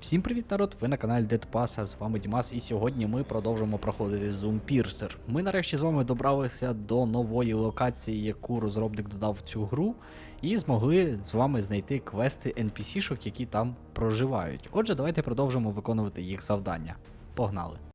Всім привіт, народ! Ви на каналі Dead Pass, а з вами Дімас, і сьогодні ми продовжимо проходити Zoom Piercer. Ми нарешті з вами добралися до нової локації, яку розробник додав в цю гру, і змогли з вами знайти квести NPC-шок, які там проживають. Отже, давайте продовжимо виконувати їх завдання. Погнали!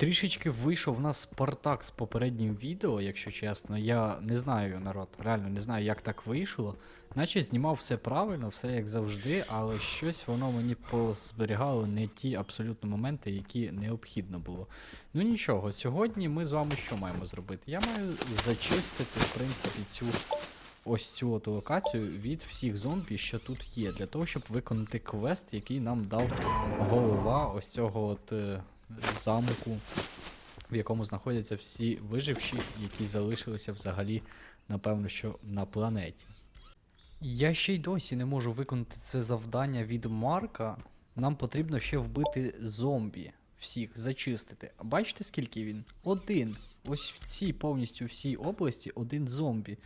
Трішечки вийшов у нас Спартак з попереднім відео, якщо чесно. Я не знаю, народ, реально не знаю, як так вийшло. Наче знімав все правильно, все як завжди, але щось воно мені позберігало не ті абсолютно моменти, які необхідно було. Ну нічого, сьогодні ми з вами що маємо зробити? Я маю зачистити, в принципі, цю ось цю от локацію від всіх зомбі, що тут є, для того, щоб виконати квест, який нам дав голова ось цього от е, замку, в якому знаходяться всі виживші, які залишилися взагалі, напевно, що на планеті. Я ще й досі не можу виконати це завдання від Марка. Нам потрібно ще вбити зомбі. Всіх зачистити. Бачите, скільки він? Один. Ось в цій повністю всій області один зомбі.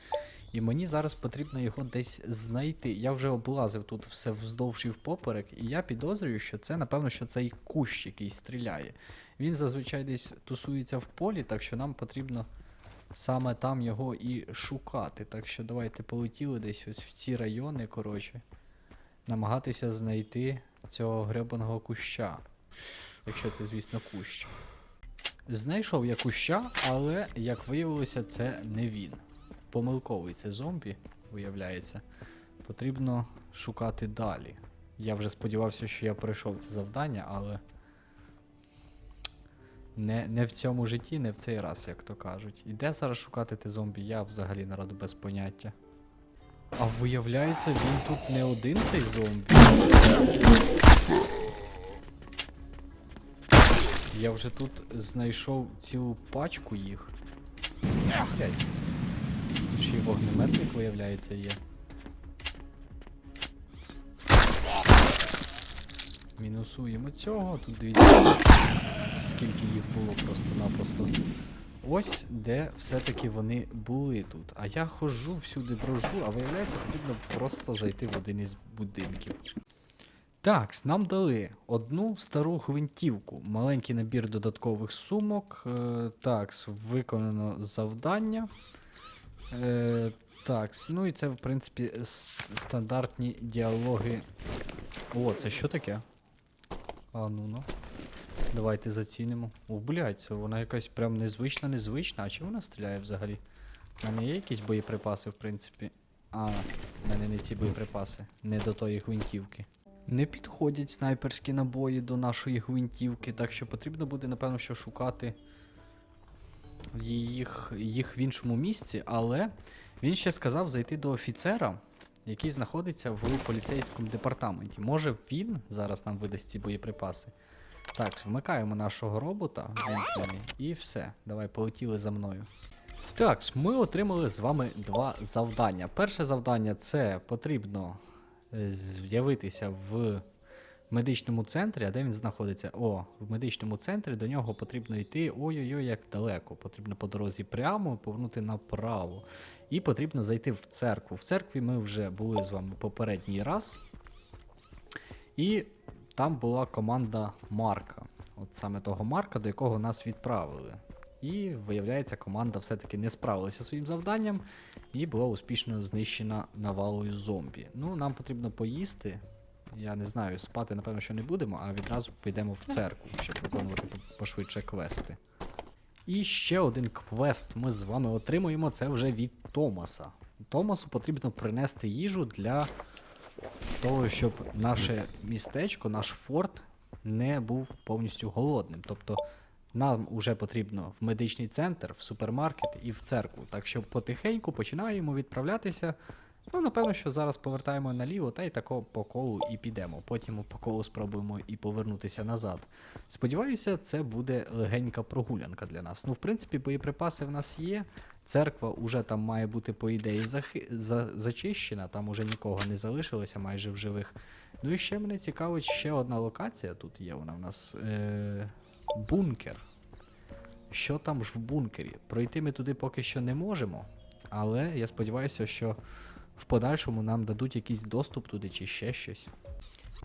І мені зараз потрібно його десь знайти. Я вже облазив тут все вздовж і впоперек, і я підозрюю, що це, напевно, що цей кущ, який стріляє. Він зазвичай десь тусується в полі, так що нам потрібно саме там його і шукати. Так що давайте полетіли десь ось в ці райони, коротше. Намагатися знайти цього гребаного куща. Якщо це, звісно, кущ. Знайшов я куща, але, як виявилося, це не він. Помилковий це зомбі, виявляється. Потрібно шукати далі. Я вже сподівався, що я пройшов це завдання, але. Не, не в цьому житті, не в цей раз, як то кажуть. І де зараз шукати те зомбі, я взагалі народу без поняття. А виявляється, він тут не один цей зомбі. Я вже тут знайшов цілу пачку їх. Блядь. Ще й вогнеметник, виявляється, є. Мінусуємо цього. Тут дивіться, скільки їх було просто-напросто. Ось де все-таки вони були тут. А я ходжу всюди брожу, а виявляється, потрібно просто зайти в один із будинків. Так, нам дали одну стару гвинтівку, маленький набір додаткових сумок. Е, так, виконано завдання. Е, так, ну і це, в принципі, стандартні діалоги. О, це що таке? А ну ну. Давайте зацінимо. О, блядь, вона якась прям незвична, незвична. А чи вона стріляє взагалі? У мене є якісь боєприпаси, в принципі. А, в мене не ці боєприпаси, не до тої гвинтівки. Не підходять снайперські набої до нашої гвинтівки, так що потрібно буде, напевно, що шукати їх, їх в іншому місці, але він ще сказав зайти до офіцера, який знаходиться в поліцейському департаменті. Може він зараз нам видасть ці боєприпаси. Так, вмикаємо нашого робота і все. Давай полетіли за мною. Так, ми отримали з вами два завдання. Перше завдання це потрібно е, з'явитися в медичному центрі. А де він знаходиться? О, в медичному центрі до нього потрібно йти. Ой-ой-ой, як далеко. Потрібно по дорозі прямо повернути направо. І потрібно зайти в церкву. В церкві ми вже були з вами попередній раз. І там була команда Марка. От саме того Марка, до якого нас відправили. І виявляється, команда все-таки не справилася своїм завданням і була успішно знищена навалою зомбі. Ну, нам потрібно поїсти. Я не знаю, спати, напевно, що не будемо, а відразу підемо в церкву, щоб виконувати пошвидше квести. І ще один квест ми з вами отримуємо. Це вже від Томаса. Томасу потрібно принести їжу для того, щоб наше містечко, наш форт не був повністю голодним. Тобто нам вже потрібно в медичний центр, в супермаркет і в церкву. Так що потихеньку починаємо відправлятися. Ну, напевно, що зараз повертаємо наліво та й тако по колу і підемо. Потім по колу спробуємо і повернутися назад. Сподіваюся, це буде легенька прогулянка для нас. Ну, в принципі, боєприпаси в нас є. Церква уже там має бути, по ідеї, захи... за... зачищена, там уже нікого не залишилося майже в живих. Ну і ще мене цікавить ще одна локація. Тут є вона в нас. Е... Бункер. Що там ж в бункері? Пройти ми туди поки що не можемо. Але я сподіваюся, що в подальшому нам дадуть якийсь доступ туди чи ще щось.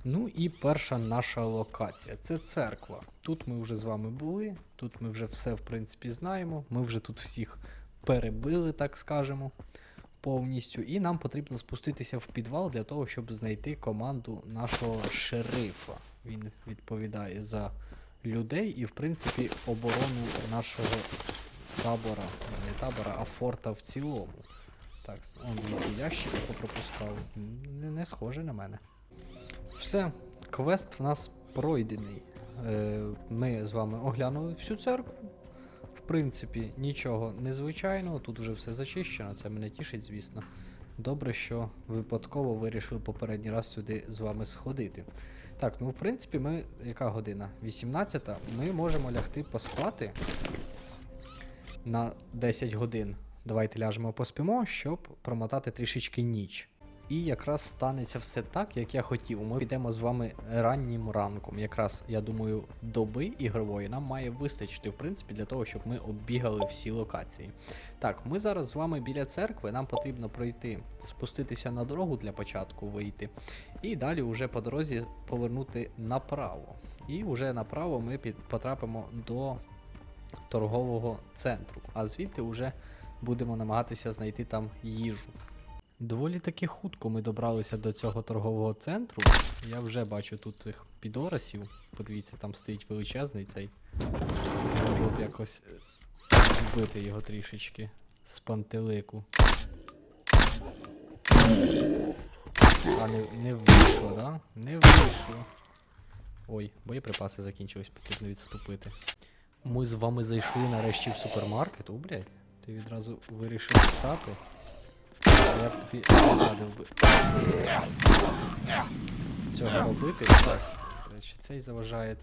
Ну і перша наша локація це церква. Тут ми вже з вами були, тут ми вже все в принципі знаємо. Ми вже тут всіх перебили, так скажемо, повністю. І нам потрібно спуститися в підвал для того, щоб знайти команду нашого шерифа. Він відповідає за людей і, в принципі, оборону нашого табора, не табора, а форта в цілому. Так, он дивіться, ящики попропускав. Не, не схоже на мене. Все, квест в нас пройдений. Е, ми з вами оглянули всю церкву. В принципі, нічого незвичайного, тут вже все зачищено, це мене тішить, звісно. Добре, що випадково вирішили попередній раз сюди з вами сходити. Так, ну в принципі, ми. Яка година? 18 Ми можемо лягти поспати на 10 годин. Давайте ляжемо поспимо, щоб промотати трішечки ніч. І якраз станеться все так, як я хотів. Ми підемо з вами раннім ранком. Якраз, я думаю, доби ігрової нам має вистачити, в принципі, для того, щоб ми оббігали всі локації. Так, ми зараз з вами біля церкви. Нам потрібно пройти, спуститися на дорогу для початку, вийти. І далі вже по дорозі повернути направо. І вже направо ми потрапимо до торгового центру. А звідти вже будемо намагатися знайти там їжу. Доволі таки хутко ми добралися до цього торгового центру. Я вже бачу тут цих підорасів. Подивіться, там стоїть величезний цей. Треба було б якось е, збити його трішечки з пантелику. А не, не вийшло, да? Не вийшло. Ой, боєприпаси закінчились, потрібно відступити. Ми з вами зайшли нарешті в супермаркет. О, блядь, ти відразу вирішив встати. Я б тобі радив би цього робити. Так, речі, цей заважає.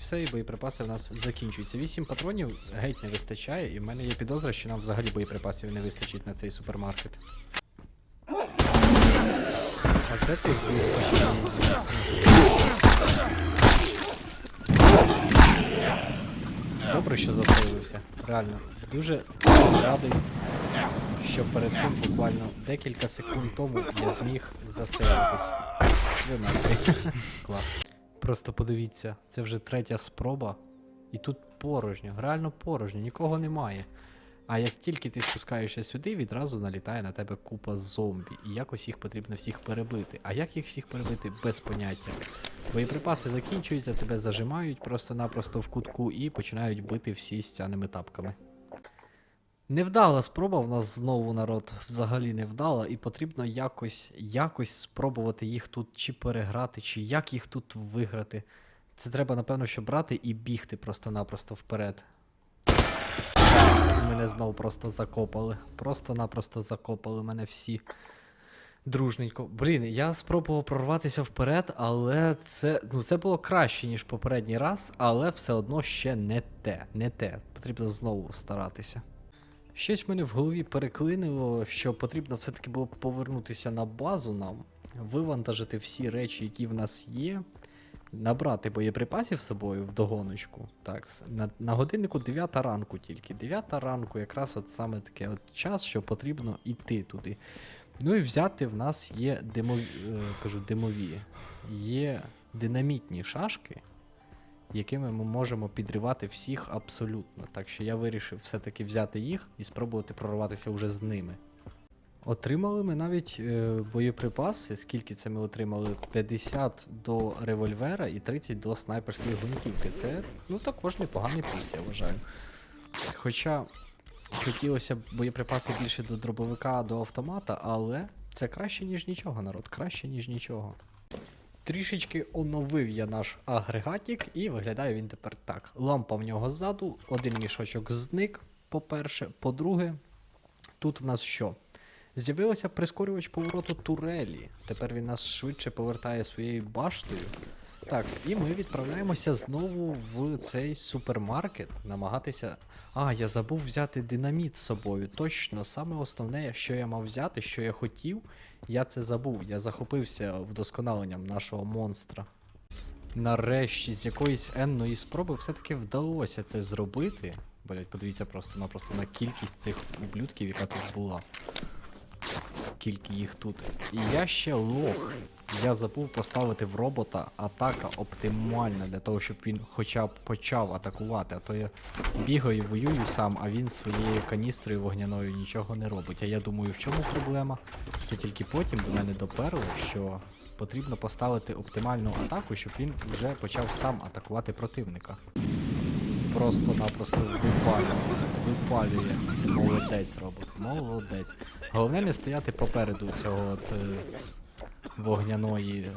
Все, і боєприпаси в нас закінчуються. 8 патронів геть не вистачає, і в мене є підозра, що нам взагалі боєприпасів не вистачить на цей супермаркет. А це ти вискочив, звісно. Добре, що заселився. Реально, дуже радий, що перед цим буквально декілька секунд тому я зміг заселитись. Ви мертві. Клас. Просто подивіться, це вже третя спроба, і тут порожньо, реально порожньо, нікого немає. А як тільки ти спускаєшся сюди, відразу налітає на тебе купа зомбі, і якось їх потрібно всіх перебити. А як їх всіх перебити, без поняття. Боєприпаси закінчуються, тебе зажимають просто-напросто в кутку і починають бити всі стяними тапками. Невдала спроба в нас знову народ взагалі невдала, і потрібно якось, якось спробувати їх тут чи переграти, чи як їх тут виграти. Це треба, напевно, що брати і бігти просто-напросто вперед. Мене знову просто закопали. Просто-напросто закопали мене всі дружненько. Блін, я спробував прорватися вперед, але це, ну, це було краще, ніж попередній раз, але все одно ще не те. Не те. Потрібно знову старатися. Щось мене в голові переклинило, що потрібно все-таки було повернутися на базу нам, вивантажити всі речі, які в нас є, набрати боєприпасів з собою в догоночку. Так, на, на годиннику 9 ранку тільки. 9 ранку якраз от саме таке от час, що потрібно йти туди. Ну і взяти в нас є димові, е, кажу, димові, є динамітні шашки, якими ми можемо підривати всіх абсолютно. Так що я вирішив все-таки взяти їх і спробувати прорватися вже з ними. Отримали ми навіть е, боєприпаси. Скільки це ми отримали? 50 до револьвера і 30 до снайперської гвинтівки. Це ну також непоганий плюс, я вважаю. Хоча хотілося б боєприпаси більше до дробовика, до автомата, але це краще, ніж нічого, народ, краще, ніж нічого. Трішечки оновив я наш агрегатік, і виглядає він тепер так. Лампа в нього ззаду, один мішочок зник, по-перше. По-друге, тут в нас що? З'явився прискорювач повороту турелі. Тепер він нас швидше повертає своєю баштою. Так, і ми відправляємося знову в цей супермаркет, намагатися. А, я забув взяти динаміт з собою. Точно, саме основне, що я мав взяти, що я хотів, я це забув. Я захопився вдосконаленням нашого монстра. Нарешті, з якоїсь енної спроби все-таки вдалося це зробити. Блять, подивіться просто-напросто на кількість цих ублюдків, яка тут була. Скільки їх тут. І я ще лох. Я забув поставити в робота атака оптимальна для того, щоб він хоча б почав атакувати. А то я бігаю, воюю сам, а він своєю каністрою вогняною нічого не робить. А я думаю, в чому проблема? Це тільки потім до мене доперло, що потрібно поставити оптимальну атаку, щоб він вже почав сам атакувати противника. Просто-напросто випалює. Випалює. Молодець робот. Молодець. Головне не стояти попереду цього от е, вогняної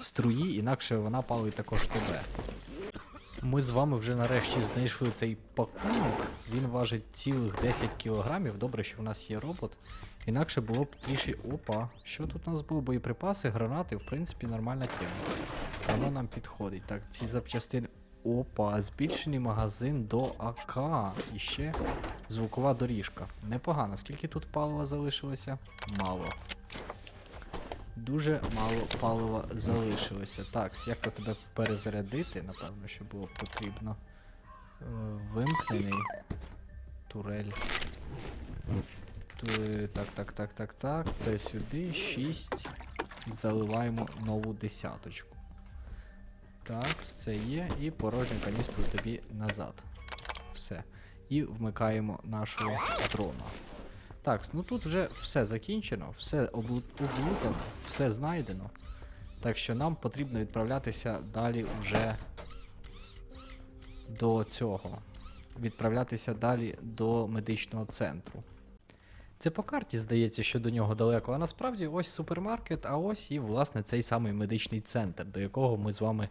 струї, інакше вона палить також тебе. Ми з вами вже нарешті знайшли цей пакунок. Він важить цілих 10 кілограмів. Добре, що в нас є робот. Інакше було б трішки. Опа, що тут у нас було? Боєприпаси, гранати, в принципі, нормальна тема. Воно нам підходить. Так, ці запчастини. Опа, збільшений магазин до АК. І ще звукова доріжка. Непогано. Скільки тут палива залишилося? Мало. Дуже мало палива залишилося. Так, як то тебе перезарядити, напевно, що було потрібно. Е, Вимкнений. Турель. Ту- Так, так, так, так, так. Це сюди. 6. Заливаємо нову десяточку. Так, це є. І порожню каністру тобі назад. Все. І вмикаємо нашого дрона. Так, ну тут вже все закінчено, все облутано, все знайдено. Так що нам потрібно відправлятися далі вже до цього. Відправлятися далі до медичного центру. Це по карті здається, що до нього далеко, а насправді ось супермаркет, а ось і власне цей самий медичний центр, до якого ми з вами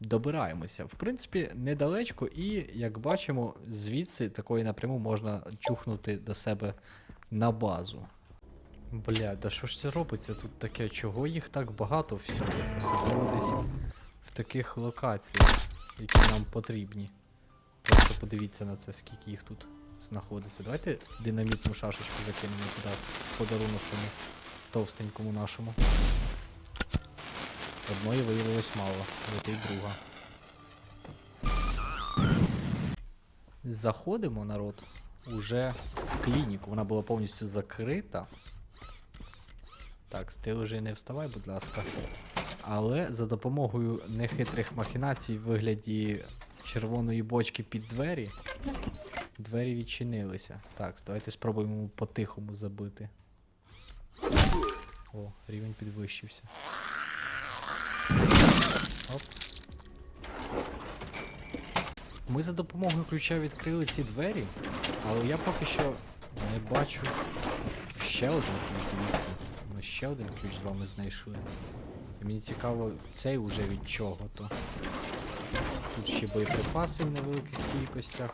добираємося. В принципі, недалечко, і як бачимо, звідси такої напряму можна чухнути до себе на базу. Бля, да що ж це робиться тут таке? Чого їх так багато всюди? Особливо десь в таких локаціях, які нам потрібні. Просто подивіться на це, скільки їх тут знаходиться. Давайте динамітну шашечку закинемо туди подарунок цьому товстенькому нашому. Одної виявилось мало, летить друга. Заходимо, народ, уже в клініку. Вона була повністю закрита. Так, ти вже не вставай, будь ласка. Але за допомогою нехитрих махінацій в вигляді червоної бочки під двері. Двері відчинилися. Так, давайте спробуємо по-тихому забити. О, рівень підвищився. Оп. Ми за допомогою ключа відкрили ці двері, але я поки що не бачу ще один ключ, дивіться. Ми ще один ключ з вами знайшли. І мені цікаво, цей уже від чого то. Тут ще боєприпаси в невеликих кількостях.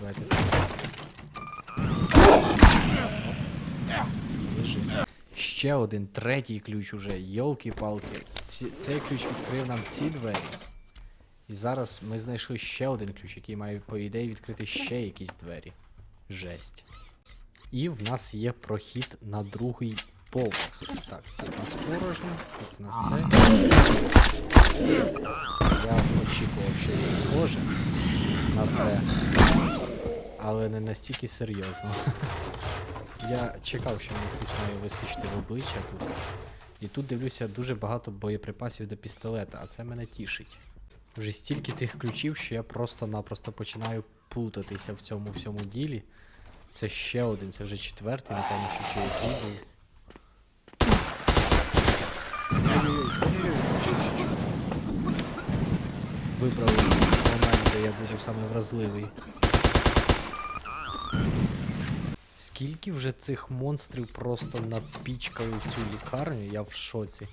Давайте Ще один, третій ключ уже. Йолки-палки. Цей ключ відкрив нам ці двері. І зараз ми знайшли ще один ключ, який має, по ідеї, відкрити ще якісь двері. Жесть. І в нас є прохід на другий поверх. Так, тут у нас порожньо, тут у нас це. Я очікував щось схоже на це. Але не настільки серйозно. Я чекав, що мені хтось має вискочити в обличчя тут. І тут дивлюся дуже багато боєприпасів до пістолета, а це мене тішить. Вже стільки тих ключів, що я просто-напросто починаю плутатися в цьому всьому ділі. Це ще один, це вже четвертий, напевно, що ще який був. Вибрали момент, де я буду саме вразливий. Скільки вже цих монстрів просто напічкали в цю лікарню, я в шоці.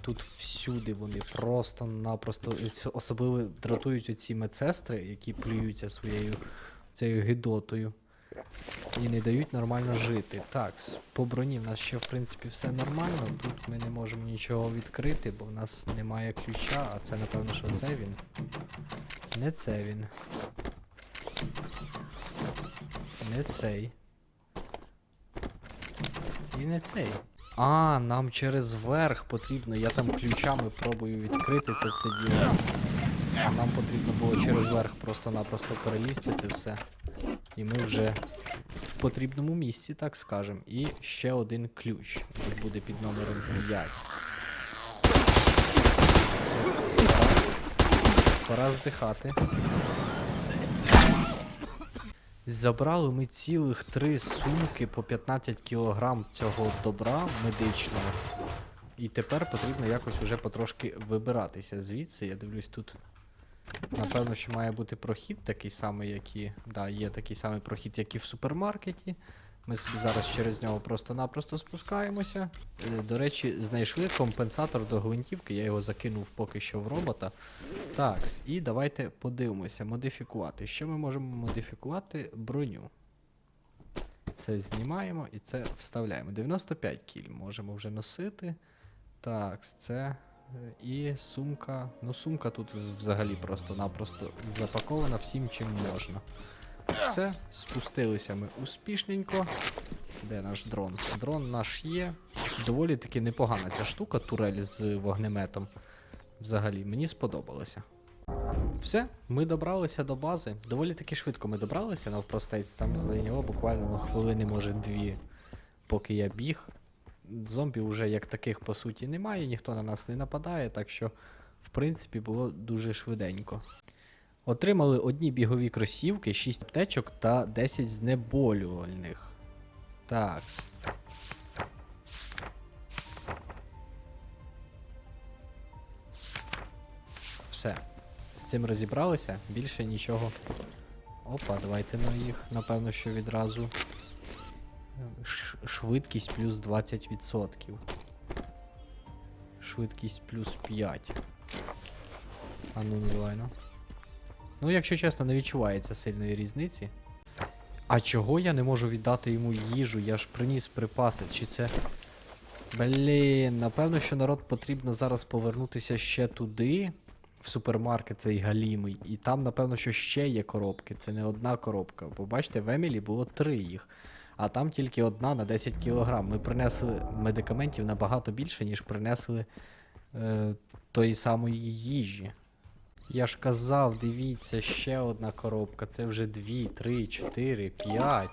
Тут всюди вони просто-напросто особливо дратують оці медсестри, які плюються своєю цією гидотою. І не дають нормально жити. Так, по броні в нас ще в принципі все нормально. Тут ми не можемо нічого відкрити, бо в нас немає ключа, а це напевно, що це він. Не це він. Не цей. І не цей. А, нам через верх потрібно. Я там ключами пробую відкрити це все діло. Нам потрібно було через верх просто-напросто перелізти це все. І ми вже в потрібному місці, так скажем. І ще один ключ. Він буде під номером 5. Пора здихати. Забрали ми цілих три сумки по 15 кілограм цього добра медичного. І тепер потрібно якось уже потрошки вибиратися звідси. Я дивлюсь тут. Напевно, що має бути прохід такий самий, як і. Да, є такий самий прохід, як і в супермаркеті. Ми собі зараз через нього просто-напросто спускаємося. Е, До речі, знайшли компенсатор до гвинтівки, я його закинув поки що в робота. Так, і давайте подивимося, модифікувати. Що ми можемо модифікувати? Броню. Це знімаємо і це вставляємо. 95 кіль можемо вже носити. Так, це. е, І сумка. Ну, сумка тут взагалі просто-напросто запакована всім, чим можна. Все, спустилися ми успішненько. Де наш дрон? Дрон наш є. Доволі таки непогана ця штука, турель з вогнеметом. Взагалі, мені сподобалося. Все, ми добралися до бази. Доволі таки швидко ми добралися навпростець. Там зайняло буквально ну, хвилини, може, дві, поки я біг. Зомбі вже як таких по суті немає, ніхто на нас не нападає, так що, в принципі, було дуже швиденько. Отримали одні бігові кросівки, 6 аптечок та 10 знеболювальних. Так. Все. З цим розібралися, більше нічого. Опа, давайте на їх, напевно, що відразу. Швидкість плюс 20%. Швидкість плюс 5. А ну, ну давай, ну. Ну, якщо чесно, не відчувається сильної різниці. А чого я не можу віддати йому їжу? Я ж приніс припаси. Чи це. Блін, напевно, що народ потрібно зараз повернутися ще туди, в супермаркет цей галімий. І там, напевно, що ще є коробки. Це не одна коробка. Бо бачите, в Емілі було три їх. А там тільки одна на 10 кілограм. Ми принесли медикаментів набагато більше, ніж принесли е, тої самої їжі. Я ж казав, дивіться, ще одна коробка. Це вже 2, 3, 4, 5.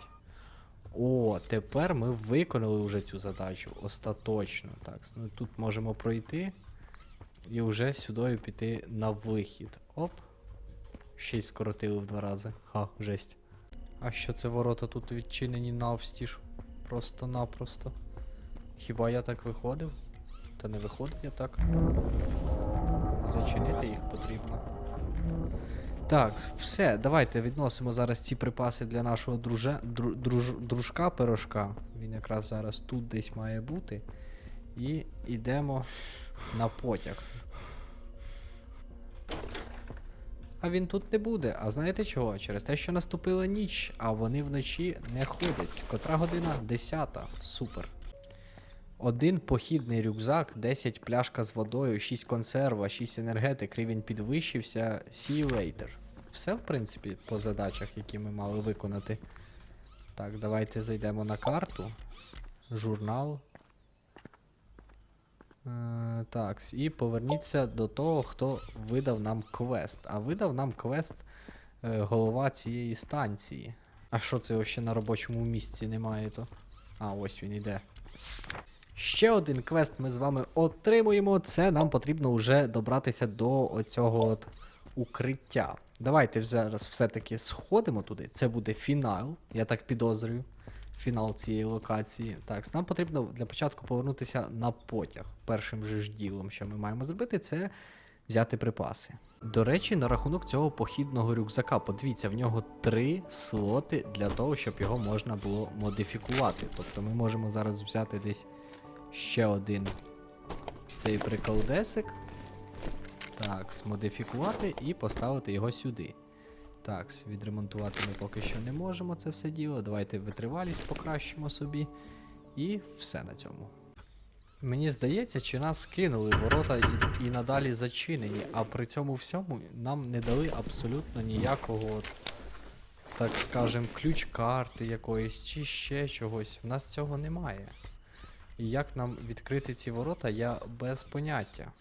О, тепер ми виконали вже цю задачу. Остаточно. Так, ну тут можемо пройти і вже сюди піти на вихід. Оп. Ще й скоротили в два рази. Ха, жесть. А що це ворота тут відчинені навстіж? Просто-напросто. Хіба я так виходив? Та не виходив я так. Зачинити їх потрібно. Так, все, давайте відносимо зараз ці припаси для нашого друже, дру, друж, дружка пирожка. Він якраз зараз тут десь має бути. І йдемо на потяг. А він тут не буде. А знаєте чого? Через те, що наступила ніч, а вони вночі не ходять. Котра година? Десята. Супер. Один похідний рюкзак, 10 пляшка з водою, 6 консерва, 6 енергетик, рівень підвищився. See you. Все, в принципі, по задачах, які ми мали виконати. Так, давайте зайдемо на карту. Журнал. Е, так, і поверніться до того, хто видав нам квест. А видав нам квест е, голова цієї станції. А що це ще на робочому місці немає то? А, ось він іде. Ще один квест ми з вами отримуємо. Це нам потрібно вже добратися до оцього от укриття. Давайте зараз все-таки сходимо туди. Це буде фінал, я так підозрюю. Фінал цієї локації. Так, нам потрібно для початку повернутися на потяг. Першим же ж ділом, що ми маємо зробити, це взяти припаси. До речі, на рахунок цього похідного рюкзака, подивіться, в нього три слоти для того, щоб його можна було модифікувати. Тобто ми можемо зараз взяти десь ще один цей приколдесик. Так, змодифікувати і поставити його сюди. Так, відремонтувати ми поки що не можемо це все діло. Давайте витривалість покращимо собі. І все на цьому. Мені здається, чи нас кинули ворота і, і надалі зачинені, а при цьому всьому нам не дали абсолютно ніякого, так скажем, ключ карти якоїсь чи ще чогось. У нас цього немає. І як нам відкрити ці ворота, я без поняття.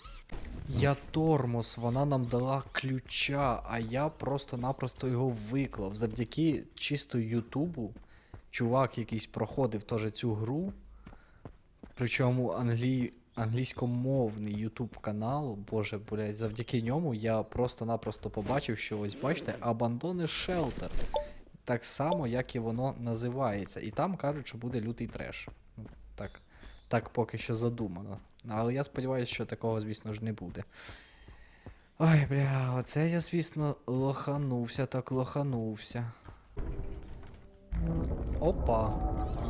Я тормоз, вона нам дала ключа, а я просто-напросто його виклав. Завдяки чисто Ютубу чувак якийсь проходив теж цю гру. Причому англій... англійськомовний Ютуб канал, боже, блядь, завдяки ньому я просто-напросто побачив, що ось бачите, Abandoned Shelter. Так само, як і воно називається. І там кажуть, що буде лютий треш. Ну, Так, так поки що задумано. Але я сподіваюся, що такого, звісно ж, не буде. Ой, бля, оце я, звісно, лоханувся, так лоханувся. Опа,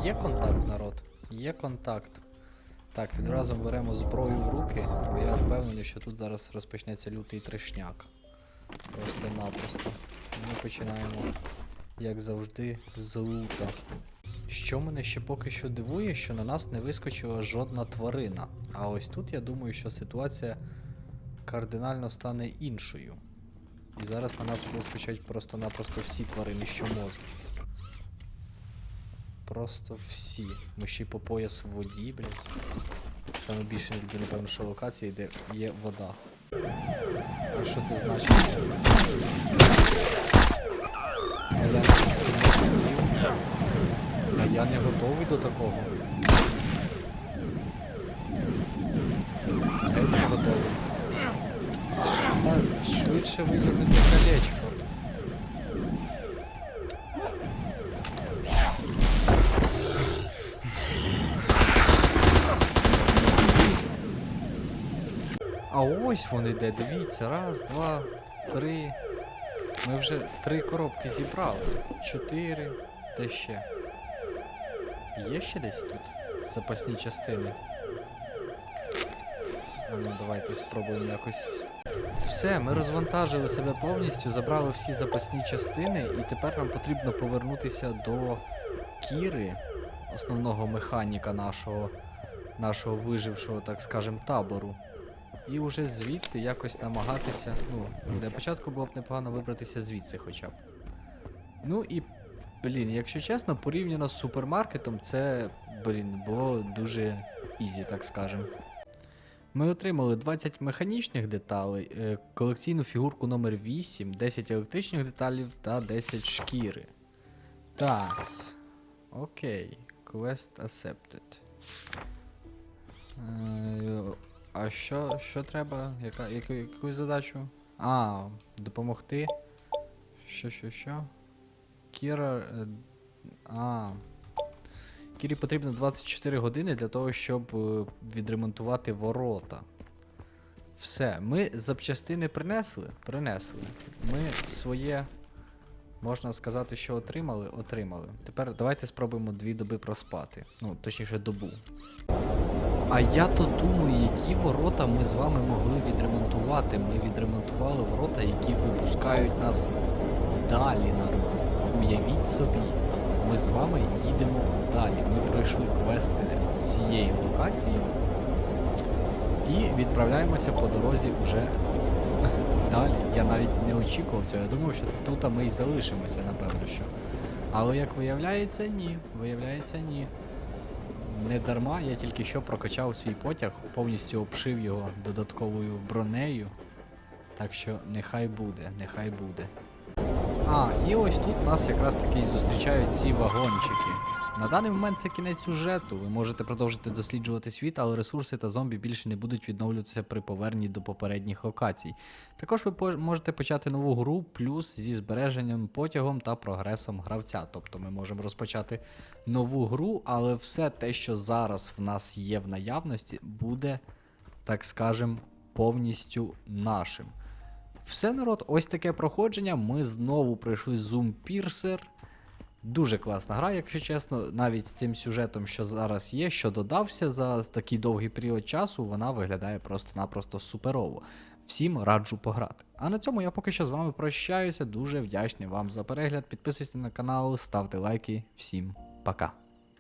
є контакт, народ. Є контакт. Так, відразу беремо зброю в руки, бо я впевнений, що тут зараз розпочнеться лютий трешняк. Просто-напросто. Ми починаємо, як завжди, з лута. Що мене ще поки що дивує, що на нас не вискочила жодна тварина. А ось тут я думаю, що ситуація кардинально стане іншою. І зараз на нас вискочать просто-напросто всі тварини, що можуть. Просто всі. Ми ще й по пояс в воді, блядь. Саме більше не люблю, напевно, що локації, де є вода. А що це значить? Я, я не готовий до такого. Геть не готовий. Та швидше витягнути колечко. А ось вони де, дивіться, раз, два, три. Ми вже три коробки зібрали. Чотири. Де ще? Є ще десь тут запасні частини? А ну давайте спробуємо якось. Все, ми розвантажили себе повністю, забрали всі запасні частини, і тепер нам потрібно повернутися до Кіри, основного механіка нашого, нашого вижившого, так скажем, табору. І вже звідти якось намагатися. Ну, для початку було б непогано вибратися звідси хоча б. Ну і, блін, якщо чесно, порівняно з супермаркетом, це, блін, було дуже ізі, так скажем. Ми отримали 20 механічних деталей, е, колекційну фігурку номер 8, 10 електричних деталів та 10 шкіри. Так. Окей. Quest accepted. Е, а що, що треба? Яка, яку, яку задачу? А, допомогти. Що, що, що? Кіра. е, А. Кірі потрібно 24 години для того, щоб е, відремонтувати ворота. Все, ми запчастини принесли? Принесли. Ми своє, можна сказати, що отримали, отримали. Тепер давайте спробуємо дві доби проспати. Ну, точніше, добу. А я то думаю, які ворота ми з вами могли відремонтувати. Ми відремонтували ворота, які випускають нас далі народ. Уявіть собі, ми з вами їдемо далі. Ми пройшли квести цієї локації і відправляємося по дорозі вже далі. Я навіть не очікував цього. Я думав, що тут ми і залишимося, напевно що. Але як виявляється, ні. Виявляється, ні. Не дарма, я тільки що прокачав свій потяг, повністю обшив його додатковою бронею. Так що нехай буде, нехай буде. А, і ось тут нас якраз таки і зустрічають ці вагончики. На даний момент це кінець сюжету. Ви можете продовжити досліджувати світ, але ресурси та зомбі більше не будуть відновлюватися при поверненні до попередніх локацій. Також ви можете почати нову гру, плюс зі збереженням потягом та прогресом гравця. Тобто ми можемо розпочати нову гру, але все те, що зараз в нас є в наявності, буде, так скажем, повністю нашим. Все, народ, ось таке проходження. Ми знову пройшли Zoom Piercer. Дуже класна гра, якщо чесно. Навіть з цим сюжетом, що зараз є, що додався за такий довгий період часу, вона виглядає просто-напросто суперово. Всім раджу пограти. А на цьому я поки що з вами прощаюся. Дуже вдячний вам за перегляд. Підписуйтесь на канал, ставте лайки. Всім пока.